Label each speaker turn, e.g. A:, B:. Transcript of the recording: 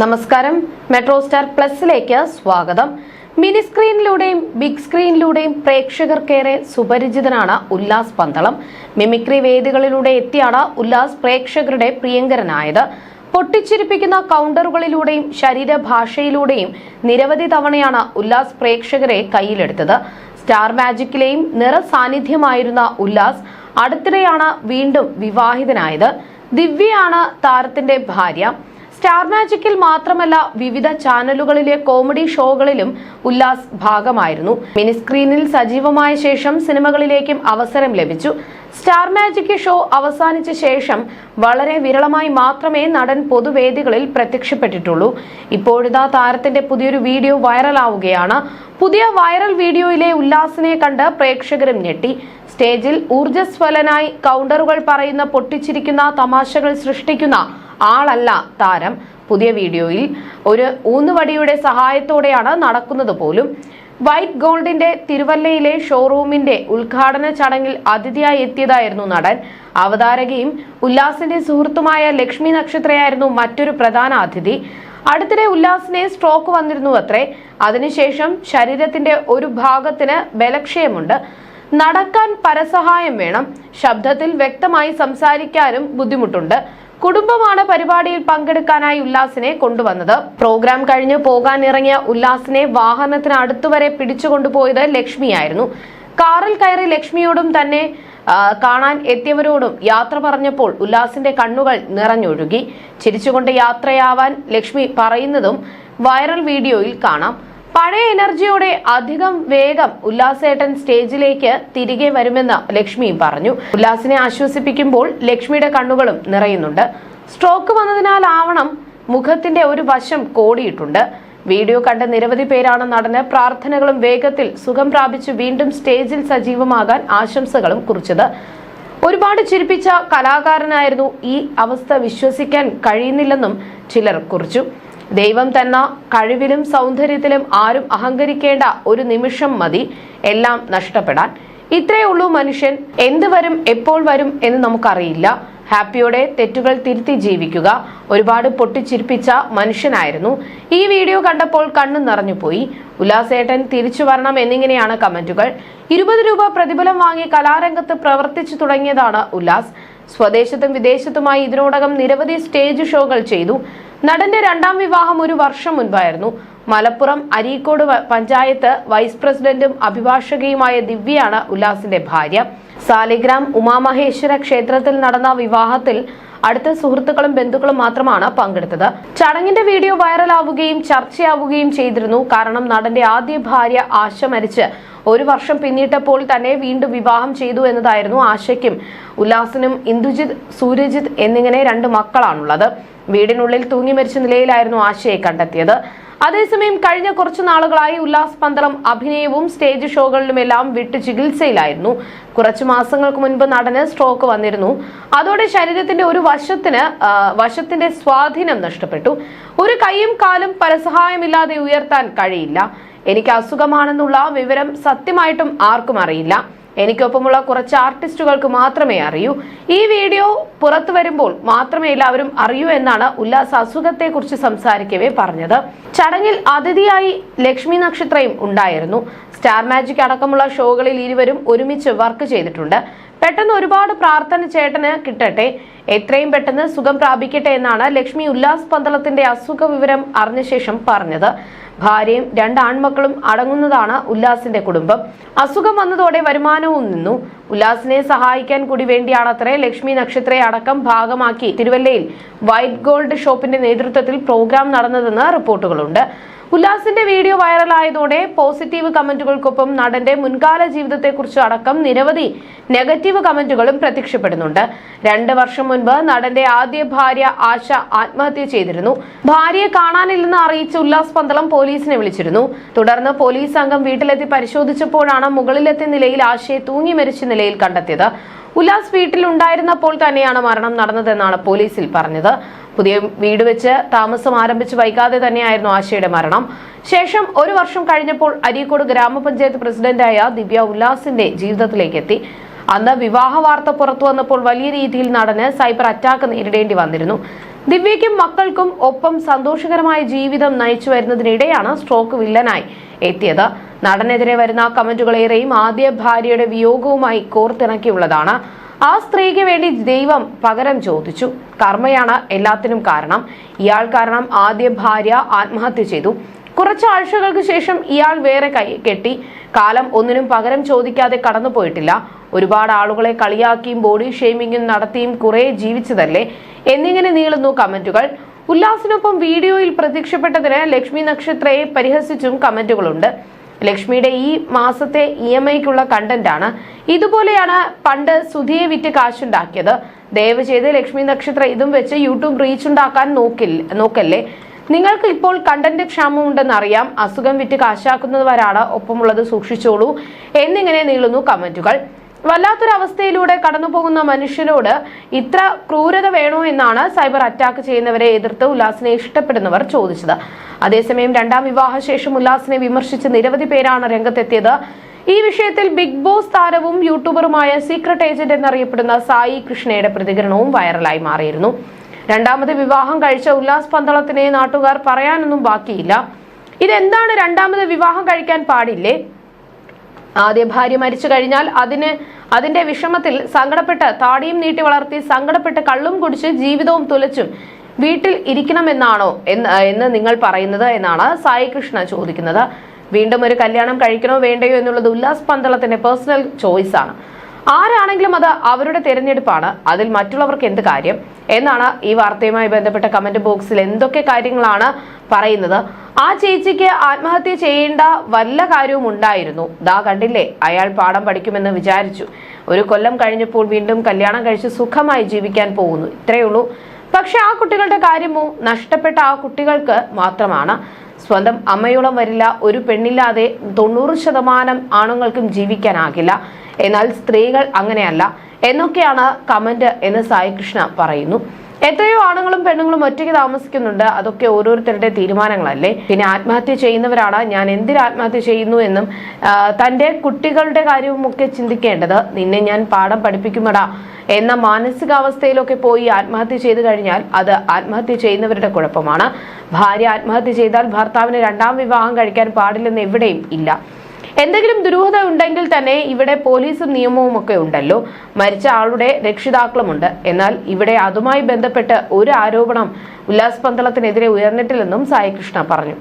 A: നമസ്കാരം. Metro star പ്ലസിലേക്ക് സ്വാഗതം. മിനി സ്ക്രീനിലൂടെയും ബിഗ് സ്ക്രീനിലൂടെയും പ്രേക്ഷകർക്കേറെ സുപരിചിതനാണ് ഉല്ലാസ് പന്തളം. മിമിക്രി വേദികളിലൂടെ എത്തിയാണ് ഉല്ലാസ് പ്രേക്ഷകരുടെ പ്രിയങ്കരനായത്. പൊട്ടിച്ചിരിപ്പിക്കുന്ന കൗണ്ടറുകളിലൂടെയും ശരീരഭാഷയിലൂടെയും നിരവധി തവണയാണ് ഉല്ലാസ് പ്രേക്ഷകരെ കയ്യിലെടുത്തത്. സ്റ്റാർ മാജിക്കിലെയും നിറസാന്നിധ്യമായിരുന്ന ഉല്ലാസ് അടുത്തിടെയാണ് വീണ്ടും വിവാഹിതനായത്. ദിവ്യയാണ് താരത്തിന്റെ ഭാര്യ. സ്റ്റാർ മാജിക്കിൽ മാത്രമല്ല വിവിധ ചാനലുകളിലെ കോമഡി ഷോകളിലും ഉല്ലാസ് ഭാഗമായിരുന്നു. മിനി സ്ക്രീനിൽ സജീവമായ ശേഷം സിനിമകളിലേക്കും അവസരം ലഭിച്ചു. സ്റ്റാർ മാജിക് ഷോ അവസാനിച്ച ശേഷം വളരെ വിരളമായി മാത്രമേ നടൻ പൊതുവേദികളിൽ പ്രത്യക്ഷപ്പെട്ടിട്ടുള്ളൂ. ഇപ്പോഴിതാ താരത്തിന്റെ പുതിയൊരു വീഡിയോ വൈറലാവുകയാണ്. പുതിയ വൈറൽ വീഡിയോയിലെ ഉല്ലാസിനെ കണ്ട് പ്രേക്ഷകരും ഞെട്ടി. സ്റ്റേജിൽ ഊർജസ്വലനായി കൗണ്ടറുകൾ പറയുന്ന പൊട്ടിച്ചിരിക്കുന്ന തമാശകൾ സൃഷ്ടിക്കുന്ന ആളല്ല താരം. പുതിയ വീഡിയോയിൽ ഒരു ഊന്നുവടിയുടെ സഹായത്തോടെയാണ് നടക്കുന്നത് പോലും. വൈറ്റ് ഗോൾഡിന്റെ തിരുവല്ലയിലെ ഷോറൂമിന്റെ ഉദ്ഘാടന ചടങ്ങിൽ അതിഥിയായി എത്തിയതായിരുന്നു നടൻ. അവതാരകയും ഉല്ലാസിന്റെ സുഹൃത്തുമായ ലക്ഷ്മി നക്ഷത്രയായിരുന്നു മറ്റൊരു പ്രധാന അതിഥി. അടുത്തിടെ ഉല്ലാസിനെ സ്ട്രോക്ക് വന്നിരുന്നു അത്രേ അതിനുശേഷം ശരീരത്തിന്റെ ഒരു ഭാഗത്തിന് ബലക്ഷയമുണ്ട്. നടക്കാൻ പരസഹായം വേണം. ശബ്ദത്തിൽ വ്യക്തമായി സംസാരിക്കാനും ബുദ്ധിമുട്ടുണ്ട്. കുടുംബമാണ് പരിപാടിയിൽ പങ്കെടുക്കാനായി ഉല്ലാസിനെ കൊണ്ടുവന്നത്. പ്രോഗ്രാം കഴിഞ്ഞ് പോകാനിറങ്ങിയ ഉല്ലാസിനെ വാഹനത്തിന് അടുത്തുവരെ പിടിച്ചുകൊണ്ടുപോയത് ലക്ഷ്മിയായിരുന്നു. കാറിൽ കയറി ലക്ഷ്മിയോടും തന്നെ കാണാൻ എത്തിയവരോടും യാത്ര പറഞ്ഞപ്പോൾ ഉല്ലാസിന്റെ കണ്ണുകൾ നിറഞ്ഞൊഴുകി. ചിരിച്ചുകൊണ്ട് യാത്രയാവാൻ ലക്ഷ്മി പറയുന്നതും വൈറൽ വീഡിയോയിൽ കാണാം. പഴയ എനർജിയോടെ അധികം വേഗം ഉല്ലാസേട്ടൻ സ്റ്റേജിലേക്ക് തിരികെ വരുമെന്ന് ലക്ഷ്മി പറഞ്ഞു. ഉല്ലാസിനെ ആശ്വസിപ്പിക്കുമ്പോൾ ലക്ഷ്മിയുടെ കണ്ണുകളും നിറയുന്നുണ്ട്. സ്ട്രോക്ക് വന്നതിനാലാവണം മുഖത്തിന്റെ ഒരു വശം കോടിയിട്ടുണ്ട്. വീഡിയോ കണ്ട നിരവധി പേരാണ് നടന് പ്രാർത്ഥനകളും വേഗത്തിൽ സുഖം പ്രാപിച്ച് വീണ്ടും സ്റ്റേജിൽ സജീവമാകാൻ ആശംസകളും കുറിച്ചത്. ഒരുപാട് ചിരിപ്പിച്ച കലാകാരനായിരുന്നു ഈ അവസ്ഥ വിശ്വസിക്കാൻ കഴിയുന്നില്ലെന്നും ചിലർ കുറിച്ചു. ദൈവം തന്ന കഴിവിലും സൗന്ദര്യത്തിലും ആരും അഹങ്കരിക്കേണ്ട ഒരു നിമിഷം മതി. എല്ലാം നഷ്ടപ്പെടാൻ. ഇത്രയേ ഉള്ളൂ മനുഷ്യൻ. എന്ത് വരും എപ്പോൾ വരും എന്ന് നമുക്കറിയില്ല. ഹാപ്പിയോടെ തെറ്റുകൾ തിരുത്തി ജീവിക്കുക. ഒരുപാട് പൊട്ടിച്ചിരിപ്പിച്ച മനുഷ്യനായിരുന്നു. ഈ വീഡിയോ കണ്ടപ്പോൾ കണ്ണു നിറഞ്ഞുപോയി ഉല്ലാസേട്ടൻ തിരിച്ചു വരണം എന്നിങ്ങനെയാണ് കമന്റുകൾ. ഇരുപത് രൂപ പ്രതിഫലം വാങ്ങി കലാരംഗത്ത് പ്രവർത്തിച്ചു തുടങ്ങിയതാണ് ഉല്ലാസ്. സ്വദേശത്തും വിദേശത്തുമായി ഇതിനോടകം നിരവധി സ്റ്റേജ് ഷോകൾ ചെയ്തു. നടന്റെ രണ്ടാം വിവാഹം ഒരു വർഷം മുൻപായിരുന്നു. മലപ്പുറം അരീക്കോട് പഞ്ചായത്ത് വൈസ് പ്രസിഡന്റും അഭിഭാഷകയുമായ ദിവ്യയാണ് ഉല്ലാസിന്റെ ഭാര്യ. സാലിഗ്രാം ഉമാമഹേശ്വര ക്ഷേത്രത്തിൽ നടന്ന വിവാഹത്തിൽ അടുത്ത സുഹൃത്തുക്കളും ബന്ധുക്കളും മാത്രമാണ് പങ്കെടുത്തത്. ചടങ്ങിന്റെ വീഡിയോ വൈറലാവുകയും ചർച്ചയാവുകയും ചെയ്തിരുന്നു. കാരണം നടന്റെ ആദ്യ ഭാര്യ ആശ മരിച്ച് ഒരു വർഷം പിന്നിട്ടപ്പോൾ തന്നെ വീണ്ടും വിവാഹം ചെയ്തു എന്നതായിരുന്നു ആശയ്ക്കും. ഉല്ലാസിനും ഇന്ദുജിത് സൂര്യജിത് എന്നിങ്ങനെ രണ്ട് മക്കളാണുള്ളത്. വീടിനുള്ളിൽ തൂങ്ങി മരിച്ച നിലയിലായിരുന്നു ആശയെ കണ്ടെത്തിയത്. അതേസമയം കഴിഞ്ഞ കുറച്ചു നാളുകളായി ഉല്ലാസ് പന്തളം അഭിനയവും സ്റ്റേജ് ഷോകളിലുമെല്ലാം വിട്ട് ചികിത്സയിലായിരുന്നു. കുറച്ചു മാസങ്ങൾക്ക് മുൻപ് നടന് സ്ട്രോക്ക് വന്നിരുന്നു. അതോടെ ശരീരത്തിന്റെ ഒരു വശത്തിന് വശത്തിന്റെ സ്വാധീനം നഷ്ടപ്പെട്ടു. ഒരു കൈയും കാലും പരസഹായമില്ലാതെ ഉയർത്താൻ കഴിയില്ല. എനിക്ക് അസുഖമാണെന്നുള്ള വിവരം സത്യമായിട്ടും ആർക്കും അറിയില്ല. എനിക്കൊപ്പമുള്ള കുറച്ച് ആർട്ടിസ്റ്റുകൾക്ക് മാത്രമേ അറിയൂ. ഈ വീഡിയോ പുറത്തു വരുമ്പോൾ മാത്രമേ എല്ലാവരും അറിയൂ എന്നാണ് ഉല്ലാസ് അസുഖത്തെക്കുറിച്ച് സംസാരിക്കവേ പറഞ്ഞത്. ചടങ്ങിൽ അതിഥിയായി ലക്ഷ്മി നക്ഷത്രയും ഉണ്ടായിരുന്നു. സ്റ്റാർ മാജിക് അടക്കമുള്ള ഷോകളിൽ ഇരുവരും ഒരുമിച്ച് വർക്ക് ചെയ്തിട്ടുണ്ട്. പെട്ടെന്ന് ഒരുപാട് പ്രാർത്ഥന ചേട്ടന് കിട്ടട്ടെ. എത്രയും പെട്ടെന്ന് സുഖം പ്രാപിക്കട്ടെ എന്നാണ് ലക്ഷ്മി ഉല്ലാസ് പന്തളത്തിന്റെ അസുഖ വിവരം അറിഞ്ഞ ശേഷം പറഞ്ഞത്. ഭാര്യയും രണ്ട് ആൺമക്കളും അടങ്ങുന്നതാണ് ഉല്ലാസിന്റെ കുടുംബം. അസുഖം വന്നതോടെ വരുമാനവും നിന്നു. ഉല്ലാസിനെ സഹായിക്കാൻ കൂടി വേണ്ടിയാണത്രേ ലക്ഷ്മി നക്ഷത്രയെ അടക്കം ഭാഗമാക്കി തിരുവല്ലയിൽ വൈറ്റ് ഗോൾഡ് ഷോപ്പിന്റെ നേതൃത്വത്തിൽ പ്രോഗ്രാം നടന്നതെന്ന് റിപ്പോർട്ടുകളുണ്ട്. ഉല്ലാസിന്റെ വീഡിയോ വൈറലായതോടെ പോസിറ്റീവ് കമന്റുകൾക്കൊപ്പം നടന്റെ മുൻകാല ജീവിതത്തെക്കുറിച്ച് അടക്കം നിരവധി നെഗറ്റീവ് കമന്റുകളും പ്രത്യക്ഷപ്പെടുന്നുണ്ട്. രണ്ട് വർഷം മുൻപ് നടന്റെ ആദ്യ ഭാര്യ ആശ ആത്മഹത്യ ചെയ്തിരുന്നു. ഭാര്യയെ കാണാനില്ലെന്ന് അറിയിച്ച് ഉല്ലാസ് പന്തളം പോലീസിനെ വിളിച്ചിരുന്നു. തുടർന്ന് പോലീസ് സംഘം വീട്ടിലെത്തി പരിശോധിച്ചപ്പോഴാണ് മുകളിലെത്തിയ നിലയിൽ ആശയെ തൂങ്ങി മരിച്ച നിലയിൽ കണ്ടെത്തിയത്. ഉല്ലാസ് വീട്ടിലുണ്ടായിരുന്നപ്പോൾ തന്നെയാണ് മരണം നടന്നതെന്നാണ് പോലീസിൽ പറഞ്ഞത്. പുതിയ വീട് വെച്ച് താമസം ആരംഭിച്ച് വൈകാതെ തന്നെയായിരുന്നു ആശയുടെ മരണം. ശേഷം ഒരു വർഷം കഴിഞ്ഞപ്പോൾ അരീക്കോട് ഗ്രാമപഞ്ചായത്ത് പ്രസിഡന്റായ ദിവ്യ ഉല്ലാസിന്റെ ജീവിതത്തിലേക്ക് എത്തി അന്ന് വിവാഹ വാർത്ത പുറത്തു വന്നപ്പോൾ വലിയ രീതിയിൽ നടന് സൈബർ അറ്റാക്ക് നേരിടേണ്ടി വന്നിരുന്നു. ദിവ്യയ്ക്കും മക്കൾക്കും ഒപ്പം സന്തോഷകരമായ ജീവിതം നയിച്ചു വരുന്നതിനിടെയാണ് സ്ട്രോക്ക് വില്ലനായി എത്തിയത്. നടനെതിരെ വരുന്ന കമന്റുകളേറെയും ആദ്യ ഭാര്യയുടെ വിയോഗവുമായി കോർത്തിണക്കിയുള്ളതാണ്. ആ സ്ത്രീക്ക് വേണ്ടി ദൈവം പകരം ചോദിച്ചു. കർമ്മയാണ് എല്ലാത്തിനും കാരണം. ഇയാൾ കാരണം ആദ്യ ഭാര്യ ആത്മഹത്യ ചെയ്തു. കുറച്ച് ആഴ്ചകൾക്ക് ശേഷം ഇയാൾ വേറെ കൈ കെട്ടി. കാലം ഒന്നിനും പകരം ചോദിക്കാതെ കടന്നുപോയിട്ടില്ല ഒരുപാട് ആളുകളെ കളിയാക്കിയും ബോഡി ഷെയ്മിങ്ങും നടത്തിയും കുറെ ജീവിച്ചതല്ലേ? എന്നിങ്ങനെ നീളുന്നു കമന്റുകൾ. ഉല്ലാസിനൊപ്പം വീഡിയോയിൽ പ്രത്യക്ഷപ്പെട്ടതിന് ലക്ഷ്മി നക്ഷത്രയെ പരിഹസിച്ചും കമന്റുകളുണ്ട്. ലക്ഷ്മിയുടെ ഈ മാസത്തെ ഇ എം ഐക്കുള്ള കണ്ടന്റ് ആണ്. ഇതുപോലെയാണ് പണ്ട് സുധിയെ വിറ്റ് കാശുണ്ടാക്കിയത്. ദയവ് ചെയ്ത് ലക്ഷ്മി നക്ഷത്രം ഇതും വെച്ച് യൂട്യൂബ് റീച്ച് ഉണ്ടാക്കാൻ നോക്കില്ല നോക്കല്ലേ? നിങ്ങൾക്ക് ഇപ്പോൾ കണ്ടന്റ് ക്ഷാമം ഉണ്ടെന്ന് അറിയാം. അസുഖം വിറ്റ് കാശാക്കുന്നവരാണ് ഒപ്പമുള്ളത് സൂക്ഷിച്ചോളൂ. എന്നിങ്ങനെ നീളുന്നു കമന്റുകൾ. വല്ലാത്തൊരവസ്ഥയിലൂടെ കടന്നുപോകുന്ന മനുഷ്യനോട് ഇത്ര ക്രൂരത വേണോ എന്നാണ് സൈബർ അറ്റാക്ക് ചെയ്യുന്നവരെ എതിർത്ത് ഉല്ലാസിനെ ഇഷ്ടപ്പെടുന്നവർ ചോദിച്ചത്. അതേസമയം രണ്ടാം വിവാഹശേഷം ഉല്ലാസിനെ വിമർശിച്ച് നിരവധി പേരാണ് രംഗത്തെത്തിയത്. ഈ വിഷയത്തിൽ ബിഗ് ബോസ് താരവും യൂട്യൂബറുമായ സീക്രട്ട് ഏജന്റ് എന്നറിയപ്പെടുന്ന സായി കൃഷ്ണയുടെ പ്രതികരണവും വൈറലായി മാറിയിരുന്നു. രണ്ടാമത് വിവാഹം കഴിച്ച ഉല്ലാസ് പന്തളത്തിനെ നാട്ടുകാർ പറയാനൊന്നും ബാക്കിയില്ല. ഇതെന്താണ് രണ്ടാമത് വിവാഹം കഴിക്കാൻ പാടില്ലേ? ആദ്യ ഭാര്യ മരിച്ചു കഴിഞ്ഞാൽ അതിന് അതിന്റെ വിഷമത്തിൽ സങ്കടപ്പെട്ട് താടിയും നീട്ടി വളർത്തി സങ്കടപ്പെട്ട് കള്ളും കുടിച്ച് ജീവിതവും തുലച്ചും വീട്ടിൽ ഇരിക്കണമെന്നാണോ എന്ന് എന്ന് നിങ്ങൾ പറയുന്നത് എന്നാണ് സായി കൃഷ്ണ ചോദിക്കുന്നത്. വീണ്ടും ഒരു കല്യാണം കഴിക്കണോ വേണ്ടയോ എന്നുള്ളത് ഉല്ലാസ് പന്തളത്തിന്റെ പേഴ്സണൽ ചോയ്സ് ആണ്. ആരാണെങ്കിലും അത് അവരുടെ തിരഞ്ഞെടുപ്പാണ്. അതിൽ മറ്റുള്ളവർക്ക് എന്ത് കാര്യം? എന്നാണ് ഈ വാർത്തയുമായി ബന്ധപ്പെട്ട കമന്റ് ബോക്സിൽ എന്തൊക്കെ കാര്യങ്ങളാണ് പറയുന്നത്. ആ ചേച്ചിക്ക് ആത്മഹത്യ ചെയ്യേണ്ട വല്ല കാര്യവും ഉണ്ടായിരുന്നു. ദാ കണ്ടില്ലേ അയാൾ പാഠം പഠിക്കുമെന്ന് വിചാരിച്ചു. ഒരു കൊല്ലം കഴിഞ്ഞപ്പോൾ വീണ്ടും കല്യാണം കഴിച്ച് സുഖമായി ജീവിക്കാൻ പോകുന്നു. ഇത്രയേ ഉള്ളൂ. പക്ഷെ ആ കുട്ടികളുടെ കാര്യമോ? നഷ്ടപ്പെട്ട ആ കുട്ടികൾക്ക് മാത്രമാണ്. സ്വന്തം അമ്മയോളം വരില്ല ഒരു പെണ്ണില്ലാതെ തൊണ്ണൂറ് ശതമാനം ആണുങ്ങൾക്കും ജീവിക്കാനാകില്ല. എന്നാൽ സ്ത്രീകൾ അങ്ങനെയല്ല. എന്നൊക്കെയാണ് കമന്റ് എന്ന് സായികൃഷ്ണ പറയുന്നു. എത്രയോ ആണുങ്ങളും പെണ്ണുങ്ങളും ഒറ്റയ്ക്ക് താമസിക്കുന്നുണ്ട്. അതൊക്കെ ഓരോരുത്തരുടെ തീരുമാനങ്ങളല്ലേ? പിന്നെ ആത്മഹത്യ ചെയ്യുന്നവരാണ്. ഞാൻ എന്തിന് ആത്മഹത്യ ചെയ്യുന്നു എന്നും തന്റെ കുട്ടികളുടെ കാര്യവും ഒക്കെ ചിന്തിക്കേണ്ടത് നിന്നെ ഞാൻ പാഠം പഠിപ്പിക്കുമടാ എന്ന മാനസികാവസ്ഥയിലൊക്കെ പോയി ആത്മഹത്യ ചെയ്തു കഴിഞ്ഞാൽ അത് ആത്മഹത്യ ചെയ്യുന്നവരുടെ കുഴപ്പമാണ്. ഭാര്യ ആത്മഹത്യ ചെയ്താൽ ഭർത്താവിന് രണ്ടാം വിവാഹം കഴിക്കാൻ പാടില്ലെന്ന് എവിടെയും ഇല്ല. എന്തെങ്കിലും ദുരൂഹത ഉണ്ടെങ്കിൽ തന്നെ ഇവിടെ പോലീസും നിയമവും ഒക്കെ ഉണ്ടല്ലോ. മരിച്ച ആളുടെ രക്ഷിതാക്കളുമുണ്ട്. എന്നാൽ ഇവിടെ അതുമായി ബന്ധപ്പെട്ട് ഒരു ആരോപണം ഉല്ലാസ് പന്തളത്തിനെതിരെ ഉയർന്നിട്ടില്ലെന്നും സായികൃഷ്ണ പറഞ്ഞു.